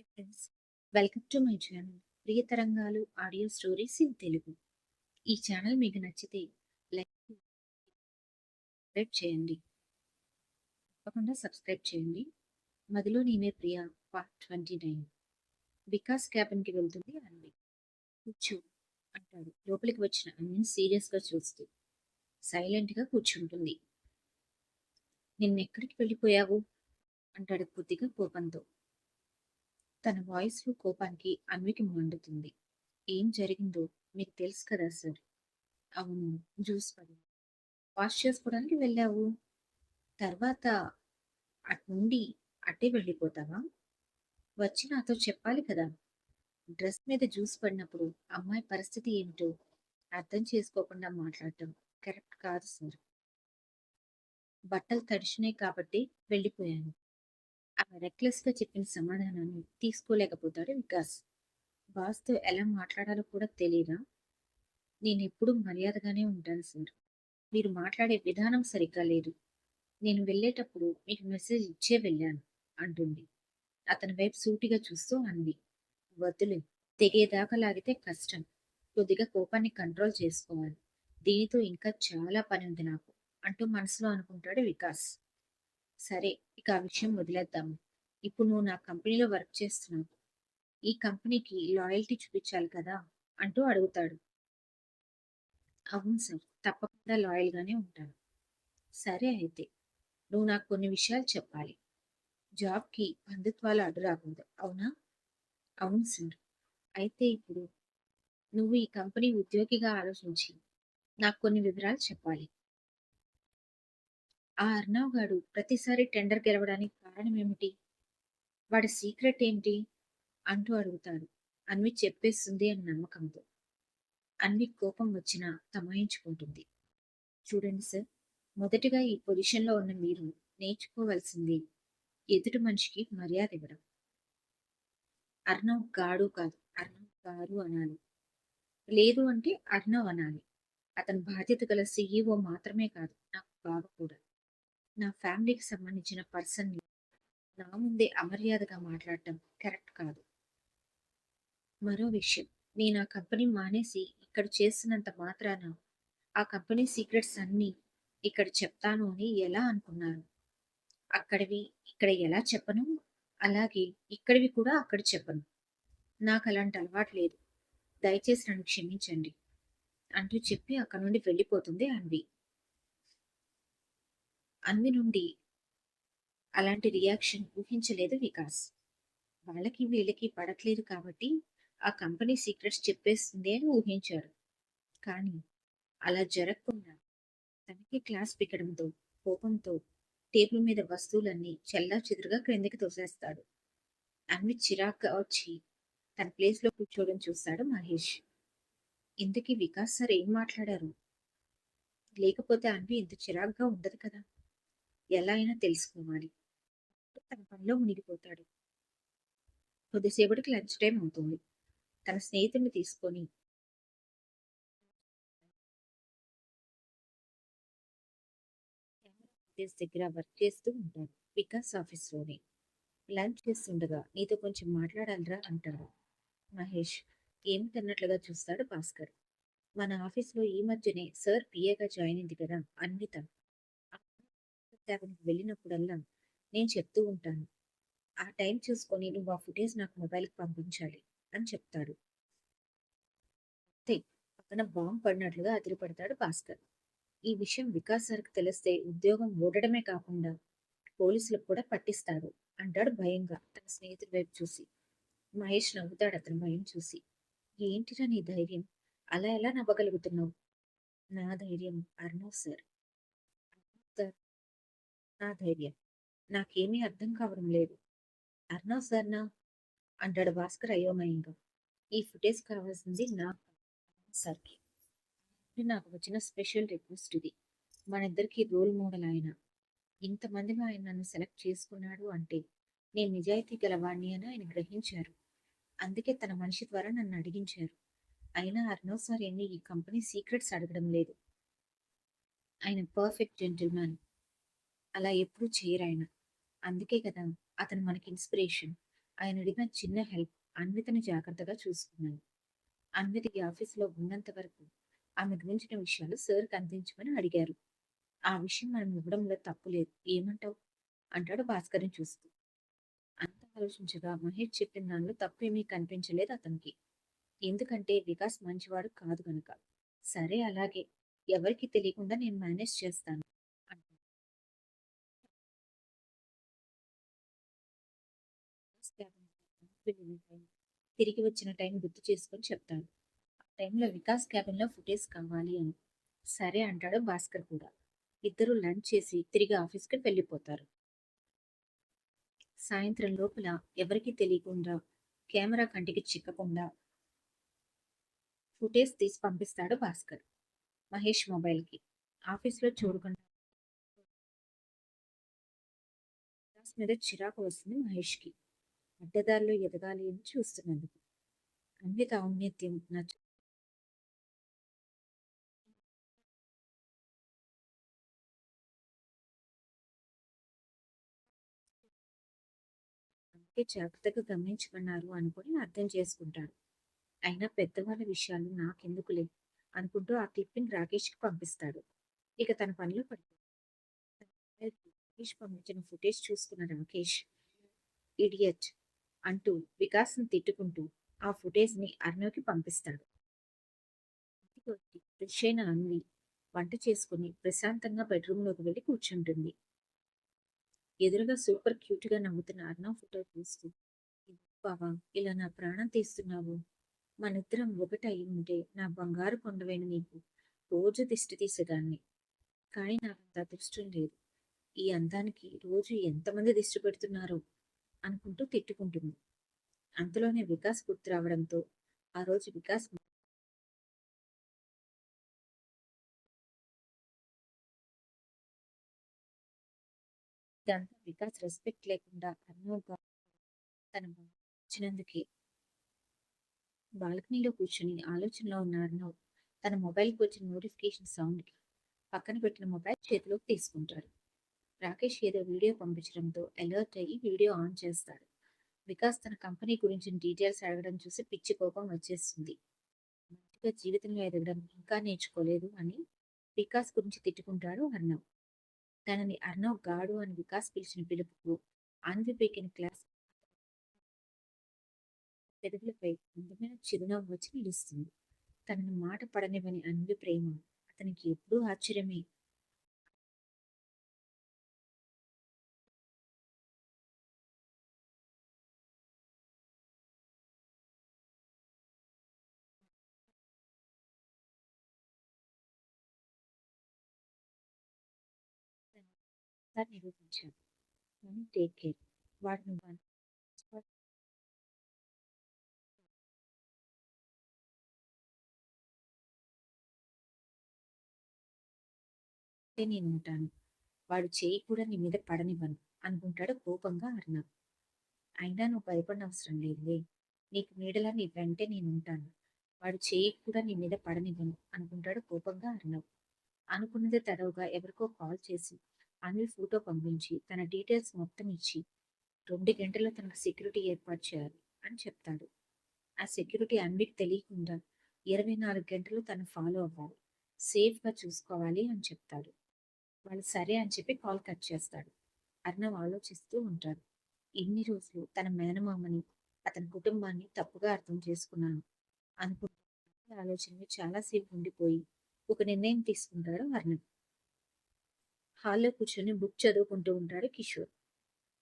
Hi friends welcome to my channel Priya Tarangalu audio stories in Telugu ఈ channel మీకు నచ్చితే like subscribe చేయండి. తప్పకుండా సబ్స్క్రైబ్ చేయండి. మదిలో నేనే Priya part twenty nine Vikas క్యాబిన్కి వెళ్తుంది అన్వి కూర్చో అంటాడు. లోపలికి వచ్చిన అన్ని సీరియస్గా చూస్తూ. సైలెంట్గా కూర్చుంటుంది. నిన్నెక్కడికి వెళ్ళిపోయావు? అంటాడు కొద్దిగా కోపంతో. తన వాయిస్లో కోపానికి అన్వికి మండుతుంది. ఏం జరిగిందో మీకు తెలుసు కదా సార్. అవును జ్యూస్ పడి. వాష్ చేసుకోవడానికి వెళ్ళావు. తర్వాత అటు నుండి అట్టే వెళ్ళిపోతావా? వచ్చి నాతో చెప్పాలి కదా. డ్రెస్ మీద జ్యూస్ పడినప్పుడు అమ్మాయి పరిస్థితి ఏమిటో అర్థం చేసుకోకుండా మాట్లాడటం కరెక్ట్ కాదు సార్. బట్టలు తడిచినాయి కాబట్టి వెళ్ళిపోయాను. రెక్లెస్గా చెప్పిన సమాధానాన్ని తీసుకోలేకపోతాడు వికాస్ బాస్తో ఎలా మాట్లాడాలో కూడా తెలియదా నేను ఎప్పుడూ మర్యాదగానే ఉంటాను సార్. మీరు మాట్లాడే విధానం సరిగ్గా లేదు. నేను వెళ్ళేటప్పుడు మీకు మెసేజ్ ఇచ్చే వెళ్ళాను అంటుంది. అతని వైపు సూటిగా చూస్తూ అంది. వద్దులే తెగేదాకా లాగితే కష్టం. కొద్దిగా కోపాన్ని కంట్రోల్ చేసుకోవాలి. దీనితో ఇంకా చాలా పని ఉంది నాకు అంటూ మనసులో అనుకుంటాడు వికాస్. సరే ఇక ఆ విషయం వదిలేద్దాము. ఇప్పుడు నువ్వు నా కంపెనీలో వర్క్ చేస్తున్నావు. ఈ కంపెనీకి లాయల్టీ చూపించాలి కదా? అంటూ అడుగుతాడు. అవును సార్ తప్పకుండా లాయల్గానే ఉంటాను. సరే అయితే నువ్వు నాకు కొన్ని విషయాలు చెప్పాలి. జాబ్కి బంధుత్వాలు అడ్డు రాకూడదు అవునా? అవును సార్. అయితే ఇప్పుడు నువ్వు ఈ కంపెనీ ఉద్యోగిగా ఆలోచించి నాకు కొన్ని వివరాలు చెప్పాలి. ఆ అర్ణవ్ గాడు ప్రతిసారి టెండర్ గెలవడానికి కారణం ఏమిటి? వాడి సీక్రెట్ ఏంటి? అంటూ అడుగుతాడు. అన్వి చెప్పేస్తుంది అని నమ్మకంతో. అన్వి కోపం వచ్చినా తమాయించుకుంటుంది చూడండి సార్ మొదటిగా ఈ పొజిషన్లో ఉన్న మీరు నేర్చుకోవాల్సింది ఎదుటి మనిషికి మర్యాద ఇవ్వడం. అర్ణవ్ గాడు కాదు అర్ణవ్ గారు అనాలి. లేదు అంటే అర్ణవ్ అనాలి. అతని బాధ్యత గల సీఈఓ మాత్రమే కాదు నాకు బావ కూడా. నా ఫ్యామిలీకి సంబంధించిన పర్సన్ని నా ముందే అమర్యాదగా మాట్లాడటం కరెక్ట్ కాదు. మరో విషయం. నేను ఆ కంపెనీ మానేసి ఇక్కడ చేసినంత మాత్రాన ఆ కంపెనీ సీక్రెట్స్ అన్నీ ఇక్కడ చెప్తాను అని ఎలా అనుకున్నారు అక్కడివి ఇక్కడ ఎలా చెప్పను? అలాగే ఇక్కడివి కూడా అక్కడ చెప్పను. నాకు అలాంటి అలవాటు లేదు. దయచేసి నన్ను క్షమించండి. అంటూ చెప్పి అక్కడ నుండి వెళ్ళిపోతుంది అన్వి. అన్వి నుండి అలాంటి రియాక్షన్ ఊహించలేదు వికాస్. వాళ్ళకి వీళ్ళకి పడట్లేదు కాబట్టి ఆ కంపెనీ సీక్రెట్స్ చెప్పేస్తుంది అని ఊహించాడు కానీ అలా జరగకుండా తనకి క్లాస్ పిక్కడంతో కోపంతో టేబుల్ మీద వస్తువులన్నీ చెల్లా చెదురుగా క్రిందికి తోసేస్తాడు. అన్వి చిరాగ్గా వచ్చి తన ప్లేస్లో కూర్చోవడం చూస్తాడు మహేష్. ఇంతకీ వికాస్ సార్ ఏం మాట్లాడారు? లేకపోతే అన్వి ఇంత చిరాగ్గా ఉండదు కదా? ఎలా అయినా తెలుసుకోవాలి. తన పనిలో మునిగిపోతాడు. కొద్దిసేపటికి లంచ్ టైం అవుతుంది. తన స్నేహితుడిని తీసుకొని ఆఫీస్ దగ్గర వర్క్ చేస్తూ ఉంటాడు. వికాస్ ఆఫీస్లోనే. లంచ్ చేస్తుండగా నీతో కొంచెం మాట్లాడాలిరా అంటాడు. మహేష్ ఏమిటన్నట్లుగా చూస్తాడు భాస్కర్. మన ఆఫీస్లో ఈ మధ్యనే సార్ పిఏగా జాయిన్ అయింది కదా అన్విత వెళ్ళినప్పుడల్లా నేను చెప్తూ ఉంటాను. ఆ టైం చూసుకొని నువ్వు ఆ ఫుటేజ్ నాకు మొబైల్కి పంపించాలి అని చెప్తాడు. అంతే. పక్కన బాంబు పడినట్లుగా అదిరిపడతాడు భాస్కర్. ఈ విషయం వికాస్ సార్కి తెలిస్తే ఉద్యోగం ఓడడమే కాకుండా పోలీసులకు కూడా పట్టిస్తాడు అంటాడు భయంగా తన స్నేహితుడి వైపు చూసి. మహేష్ నవ్వుతాడు అతని భయం చూసి. ఏంటిరా నీ ధైర్యం? అలా ఎలా నవ్వగలుగుతున్నావు? నా ధైర్యం అర్ణవ్ సార్. సార్ నా ధైర్యం. నాకేమీ అర్థం కావడం లేదు. అర్ణవ్ సర్నా? అంటాడు భాస్కర్ అయోమయంగా. ఈ ఫుటేజ్ కావాల్సింది నాకు సార్కి. నాకు వచ్చిన స్పెషల్ రిక్వెస్ట్ ఇది. మనిద్దరికి రోల్ మోడల్ ఆయన. ఇంతమందిలో ఆయన నన్ను సెలెక్ట్ చేసుకున్నాడు అంటే నేను నిజాయితీ గలవాణ్ణి అని ఆయన గ్రహించారు. అందుకే తన మనిషి ద్వారా నన్ను అడిగించారు. అయినా అర్ణవ్ సార్ ఎన్ని ఈ కంపెనీ సీక్రెట్స్ అడగడం లేదు. ఆయన పర్ఫెక్ట్ జెంటిల్మ్యాన్. అలా ఎప్పుడూ చేయరు ఆయన అందుకే కదా అతను మనకి ఇన్స్పిరేషన్. ఆయన అడిగిన చిన్న హెల్ప్ అన్వితని జాగ్రత్తగా చూసుకున్నాను అన్విత ఈ ఆఫీసులో ఉన్నంత వరకు ఆమె గురించిన విషయాలు సార్కి అందించమని అడిగారు. ఆ విషయం మనం ఇవ్వడంలో తప్పు లేదు. ఏమంటావు? అంటాడు భాస్కర్ని చూస్తూ. అంత ఆలోచించగా మహేష్ చెప్పిన దానిలో తప్పేమీ కనిపించలేదు అతనికి. ఎందుకంటే వికాస్ మంచివాడు కాదు గనుక. సరే అలాగే. ఎవరికి తెలియకుండా నేను మేనేజ్ చేస్తాను. వెళ్ళిన టైం, తిరిగి వచ్చిన టైం గుర్తు చేసుకొని చెప్తాడు. ఆ టైంలో వికాస్ క్యాబిన్లో ఫుటేజ్ కావాలి అని. సరే అంటాడు భాస్కర్ కూడా. ఇద్దరు లంచ్ చేసి తిరిగి ఆఫీస్కి వెళ్ళిపోతారు. సాయంత్రం లోపల ఎవరికి తెలియకుండా కెమెరా కంటికి చిక్కకుండా ఫుటేజ్ తీసి పంపిస్తాడు భాస్కర్. మహేష్ మొబైల్కి. ఆఫీస్లో చూడకుండా మీద చిరాకు వస్తుంది మహేష్కి. అడ్డదారిలో ఎదగాలి అని చూస్తున్నందుకు. అన్విత ఔన్నత్యం నచ్చు జాగ్రత్తగా గమనించుకున్నారు అనుకుని అర్థం చేసుకుంటాడు. అయినా పెద్దవాళ్ళ విషయాలు నాకెందుకులే అనుకుంటూ ఆ క్లిప్పింగ్ రాకేష్కి పంపిస్తాడు. ఇక తన పనిలో పడిపోయి రాకేష్ పంపించిన ఫుటేజ్ చూసుకున్న రాకేష్ ఇడియట్ అంటూ వికాస్ని తిట్టుకుంటూ ఆ ఫుటేజ్ని అర్ణవ్కి పంపిస్తాడు. ఫ్రెష్ అయిన అన్వి వంట చేసుకుని ప్రశాంతంగా బెడ్రూమ్లోకి వెళ్ళి కూర్చుంటుంది. ఎదురుగా సూపర్ క్యూట్గా నవ్వుతున్న అర్ణవ్ ఫోటో చూస్తూ బావా ఇలా నా ప్రాణం తీస్తున్నావు. మనిద్దరం ఒకటై ఉంటే నా బంగారు కొండవైన నీకు రోజు దిష్టి తీసేదాన్ని. కానీ నాకు అంత అదృష్టం లేదు. ఈ అందానికి రోజు ఎంతమంది దిష్టి పెడుతున్నారో అనుకుంటూ తిట్టుకుంటుంది. అంతలోనే వికాస్ గుర్తు రావడంతో ఆ రోజు వికాస్ ఇదంతా వికాస్ రెస్పెక్ట్ లేకుండా అన్నోగా తన వచ్చినందుకే బాల్కనీలో కూర్చుని ఆలోచనలో ఉన్న అర్ణవ్ తన మొబైల్కి వచ్చిన నోటిఫికేషన్ సౌండ్కి పక్కన పెట్టిన మొబైల్ చేతిలోకి తీసుకుంటాడు రాకేష్ ఏదో వీడియో పంపించడంతో అలర్ట్ అయ్యి వీడియో ఆన్ చేస్తాడు. వికాస్ తన కంపెనీ గురించిన డీటెయిల్స్ అడగడం చూసి పిచ్చి కోపం వచ్చేస్తుంది. మంచిగా జీవితంలో ఎదగడం ఇంకా నేర్చుకోలేదు అని వికాస్ గురించి తిట్టుకుంటాడు అర్ణవ్ తనని అర్ణవ్ గాడు అని వికాస్ పిలిచిన పిలుపుకు అన్వి పీకిన క్లాస్ పెదవులపై అందమైన చిరునవ్వు వచ్చి నిలుస్తుంది. తనని మాట పడనివని అన్వి ప్రేమ. అతనికి ఎప్పుడూ ఆశ్చర్యమే. సార్ నిరూపించాడు టేక్ కేర్ వాటిని నేను ఉంటాను వాడు చేయి కూడా నీ మీద పడనివ్వను అనుకుంటాడు కోపంగా అర్ణవ్ అయినా నువ్వు భయపడిన అవసరం లేదులే. నీకు నీడలా నీ వెంటే నేను ఉంటాను. వాడు చేయి కూడా నీ మీద పడనివ్వను అనుకుంటాడు కోపంగా అర్ణవ్ అనుకున్నదే తడవుగా ఎవరికో కాల్ చేసి అనిల్ ఫోటో పంపించి తన డీటెయిల్స్ మొత్తం ఇచ్చి రెండు గంటల్లో తనకు సెక్యూరిటీ ఏర్పాటు చేయాలి అని చెప్తాడు. ఆ సెక్యూరిటీ అన్వికి తెలియకుండా ఇరవై నాలుగు గంటలు తను ఫాలో అవ్వాలి. సేఫ్గా చూసుకోవాలి అని చెప్తాడు. వాళ్ళు సరే అని చెప్పి కాల్ కట్ చేస్తాడు. అర్ణవ్ ఆలోచిస్తూ ఉంటాడు. ఇన్ని రోజులు తన మేనమామని అతని కుటుంబాన్ని తప్పుగా అర్థం చేసుకున్నాను. అనుకుంటున్న ఆలోచనలు చాలాసేపు ఉండిపోయి ఒక నిర్ణయం తీసుకుంటాడు అర్ణవ్ హాల్లో కూర్చొని బుక్ చదువుకుంటూ ఉంటాడు కిషోర్.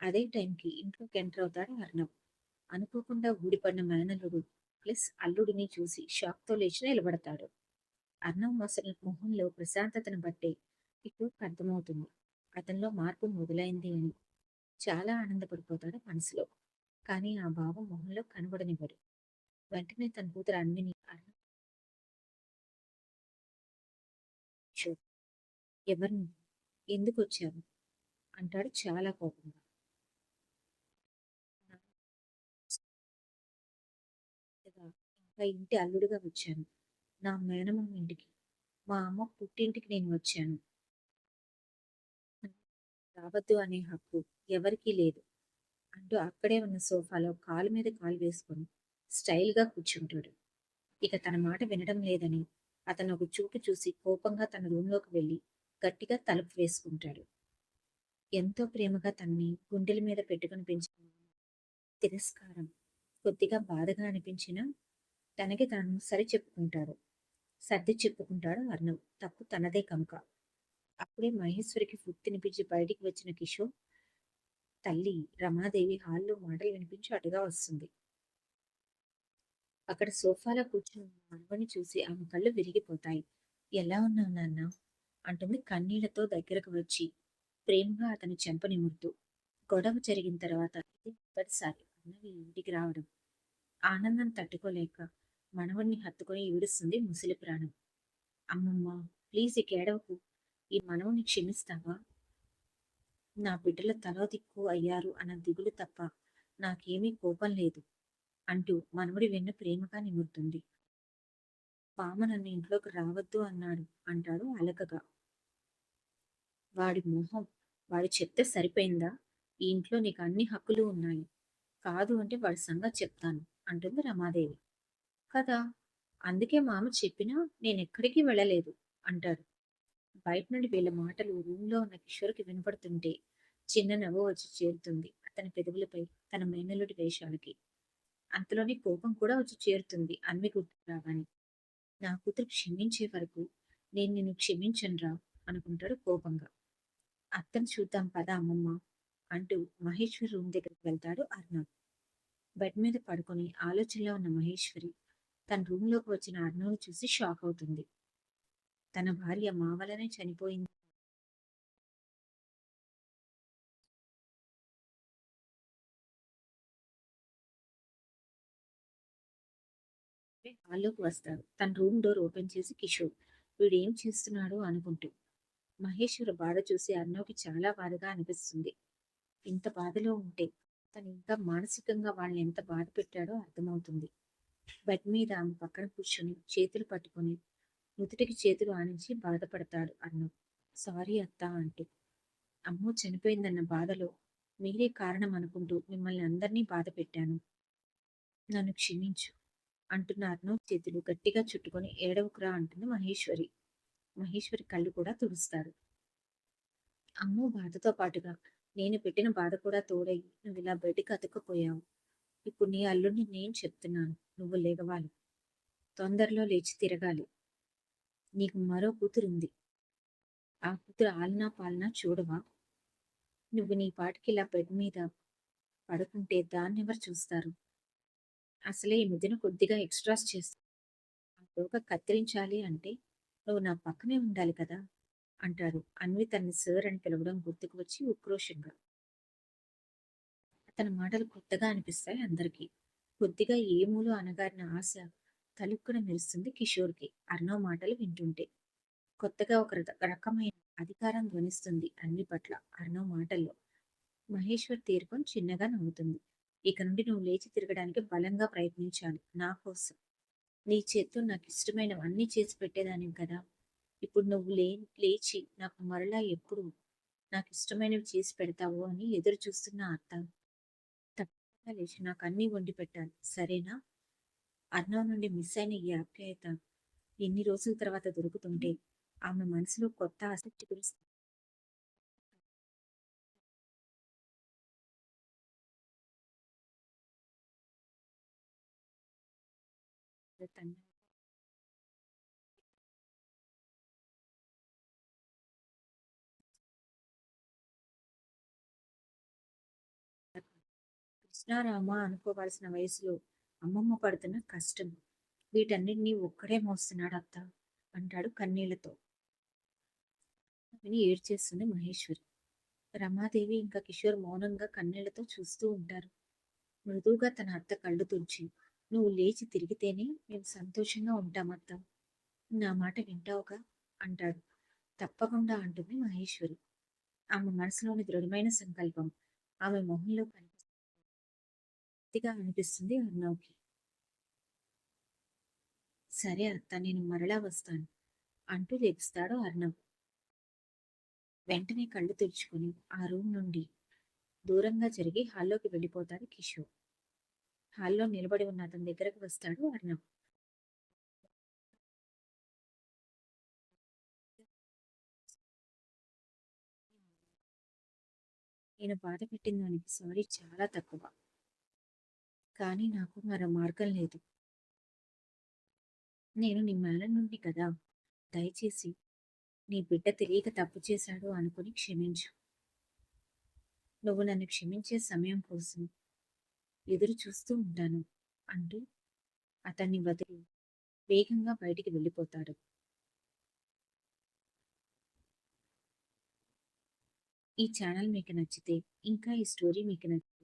అదే టైంకి ఇంట్లోకి ఎంటర్ అవుతాడు అర్ణవ్. అనుకోకుండా ఊడిపడిన మేనల్లుడు ప్లస్ అల్లుడిని చూసి షాక్తో లేచి నిలబడతాడు. అర్ణవ్ అసలు మొహంలో ప్రశాంతతను బట్టే కిషోర్కి అర్థమవుతుంది అతనిలో మార్పు మొదలైంది అని చాలా ఆనందపడిపోతాడు మనసులో. కానీ ఆ భావం మొహంలో కనబడనివ్వడు. వెంటనే తన కూతురు అన్విని అర్ణవ్ ఎవరిని ఎందుకు వచ్చావు అంటాడు చాలా కోపంగా. ఇంకా ఇంటి అల్లుడుగా వచ్చాను. నా మేనమామ ఇంటికి. మా అమ్మ పుట్టింటికి నేను వచ్చాను. రావద్దు అనే హక్కు ఎవరికీ లేదు. అంటూ అక్కడే ఉన్న సోఫాలో కాలు మీద కాలు వేసుకొని స్టైల్గా కూర్చుంటాడు. ఇక తన మాట వినడం లేదని అతను ఒక చూపు చూసి కోపంగా తన రూమ్లోకి వెళ్ళి గట్టిగా తలుపు వేసుకుంటాడు. ఎంతో ప్రేమగా తనని గుండెల మీద పెట్టుకుని పెంచిన తిరస్కారం కొద్దిగా బాధగా అనిపించినా తనకి తాను సరి చెప్పుకుంటాడు. సర్ది చెప్పుకుంటాడు అర్ణవ్. తప్పు తనదే కనుక. అప్పుడే మహేశ్వరికి ఫుడ్ తినిపించి బయటికి వచ్చిన కిషోర్ తల్లి రమాదేవి హాల్లో మాటలు వినిపించి అటుగా వస్తుంది. అక్కడ సోఫాలో కూర్చుని మనవని చూసి ఆమె కళ్ళు విరిగిపోతాయి. ఎలా ఉన్నావు నాన్న? అంటుంది కన్నీళ్ళతో దగ్గరకు వచ్చి. ప్రేమగా అతని చెంప నిమురుతూ గొడవ జరిగిన తర్వాత ఇప్పటిసారి అన్నవి ఇంటికి రావడం. ఆనందం తట్టుకోలేక మనవణ్ణి హత్తుకొని ఈడుస్తుంది ముసలి ప్రాణం. అమ్మమ్మ ప్లీజ్ ఈ కేడవకు ఈ మనవుని క్షమిస్తావా? నా బిడ్డల తలో దిక్కు అయ్యారు అన్న దిగులు తప్ప నాకేమీ కోపం లేదు అంటూ మనవడి వెన్ను ప్రేమగా నిమురుతుంది. పామ నన్ను ఇంట్లోకి రావద్దు అన్నాడు అంటాడు అలకగా. వాడి మొహం వాడి చెప్తే సరిపోయిందా? ఈ ఇంట్లో నీకు అన్ని హక్కులు ఉన్నాయి. కాదు అంటే వాడి సంగతి చెప్తాను అంటుంది రమాదేవి. కదా? అందుకే మామ చెప్పినా నేను ఎక్కడికి వెళ్ళలేదు అంటారు. బయట నుండి వీళ్ళ మాటలు రూమ్లో ఉన్న కిషోర్కి వినపడుతుంటే చిన్న నవ్వు వచ్చి చేరుతుంది అతని పెదవులపై తన మేనలుడి వేషాలకి. అంతలోనే కోపం కూడా వచ్చి చేరుతుంది అన్వి గుర్తు రాగానే. నా కూతురు క్షమించే వరకు నేను నిన్ను క్షమించనురా అనుకుంటాడు కోపంగా. అత్తను చూద్దాం పద అమ్మమ్మ అంటూ మహేశ్వరి రూమ్ దగ్గరికి వెళ్తాడు అర్ణవ్ బెడ్ మీద పడుకొని ఆలోచనలో ఉన్న మహేశ్వరి తన రూమ్లోకి వచ్చిన అర్ణవ్ను చూసి షాక్ అవుతుంది. తన భార్య మా వలనే చనిపోయింది. హాల్లోకి వస్తాడు. తన రూమ్ డోర్ ఓపెన్ చేసి కిషోర్ వీడు ఏం చేస్తున్నాడు అనుకుంటూ. మహేశ్వర బాధ చూసి అన్నోకి చాలా బాధగా అనిపిస్తుంది. ఇంత బాధలో ఉంటే తను ఇంకా మానసికంగా వాళ్ళని ఎంత బాధ పెట్టాడో అర్థమవుతుంది. బెడ్ మీద ఆమె పక్కన కూర్చొని చేతులు పట్టుకొని నుదుటికి చేతులు ఆనించి బాధపడతాడు అన్ను సారీ అత్త అంటూ. అమ్మో చనిపోయిందన్న బాధలో మీరే కారణం అనుకుంటూ మిమ్మల్ని అందరినీ బాధ పెట్టాను. నన్ను క్షమించు. అంటున్న చేతులు గట్టిగా చుట్టుకొని ఏడవకురా అంటుంది మహేశ్వరి. మహేశ్వరి కళ్ళు కూడా తుడుస్తారు. అమ్మో బాధతో పాటుగా. నేను పెట్టిన బాధ కూడా తోడై నువ్వు ఇలా బయటికి అతుక్కుపోయావు. ఇప్పుడు నీ అల్లుడిని నేను చెప్తున్నాను. నువ్వు లేగవాలి తొందరలో లేచి తిరగాలి. నీకు మరో కూతురుంది. ఆ కూతురు ఆలనా పాలనా చూడవా? నువ్వు నీ పాటికి ఇలా బెడ్ మీద పడుకుంటే దాన్ని ఎవరు చూస్తారు? అసలే ఈ మధ్యన కొద్దిగా ఎక్స్ట్రాస్ చేస్తా. ఆ తోక కత్తిరించాలి అంటే నువ్వు నా పక్కనే ఉండాలి కదా అంటారు. అన్వి తనని సార్ అని పిలవడం గుర్తుకు వచ్చి ఉక్రోషంగా. అతని మాటలు కొత్తగా అనిపిస్తాయి అందరికీ. కొద్దిగా ఏమూలో అనగారిన ఆశ తలుక్కున మెరుస్తుంది కిషోర్కి. అర్ణవ్ మాటలు వింటుంటే. కొత్తగా ఒక రకమైన అధికారం ధ్వనిస్తుంది అన్ని పట్ల అర్ణవ్ మాటల్లో. మహేశ్వర్ తీర్పుని చిన్నగా నవ్వుతుంది. ఇక నుండి నువ్వు లేచి తిరగడానికి బలంగా ప్రయత్నించాను నా కోసం. నీ చేత్తో నాకు ఇష్టమైనవన్నీ చేసి పెట్టేదానివి కదా. ఇప్పుడు నువ్వు లే లేచి నాకు మరలా ఎప్పుడు నాకు ఇష్టమైనవి చేసి పెడతావు అని ఎదురు చూస్తున్న అత్త. తప్పకుండా లేచి నాకు అన్నీ వండి పెట్టాలి. సరేనా? అన్నం నుండి మిస్ అయిన ఈ ఆప్యాయత ఎన్ని రోజుల తర్వాత దొరుకుతుంటే ఆమె మనసులో కొత్త ఆసక్తి కురుస్తుంది కృష్ణారామ అనుకోవాల్సిన వయసులో అమ్మమ్మ పడుతున్న కష్టం వీటన్నిటినీ ఒక్కడే మోస్తున్నాడు అత్త అంటాడు కన్నీళ్ళతో. విని ఏడ్చేస్తుంది మహేశ్వరి. రమాదేవి ఇంకా కిషోర్ మౌనంగా కన్నీళ్ళతో చూస్తూ ఉంటారు. మృదువుగా తన అత్త కళ్ళు తుంచి నువ్వు లేచి తిరిగితేనే మేము సంతోషంగా ఉంటామత్త నా మాట వింటావుగా? అంటాడు. తప్పకుండా అంటుంది మహేశ్వరి. ఆమె మనసులోని దృఢమైన సంకల్పం. ఆమె మొహంలో కనిపిస్తుంది అనిపిస్తుంది అర్ణవ్కి సరే అత్త నేను మరలా వస్తాను అంటూ లెగుస్తాడు అర్ణవ్ వెంటనే కళ్ళు తెరుచుకుని ఆ రూమ్ నుండి దూరంగా జరిగి హాల్లోకి వెళ్ళిపోతాడు కిషోర్. హాల్లో నిలబడి ఉన్న అతని దగ్గరకు వస్తాడు అర్ణవ్ నేను బాధ పెట్టిన దానికి సారీ చాలా తక్కువ. కానీ నాకు మరో మార్గం లేదు. నేను నీ నుండి కదా. దయచేసి నీ బిడ్డ తెలియక తప్పు చేశాడు అనుకుని క్షమించు. నువ్వు నన్ను క్షమించే సమయం కోసం ఎదురు చూస్తూ ఉంటాను. అంటూ అతన్ని వదిలి వేగంగా బయటికి వెళ్ళిపోతాడు. ఈ ఛానల్ మీకు నచ్చితే ఇంకా ఈ స్టోరీ మీకు నచ్చితే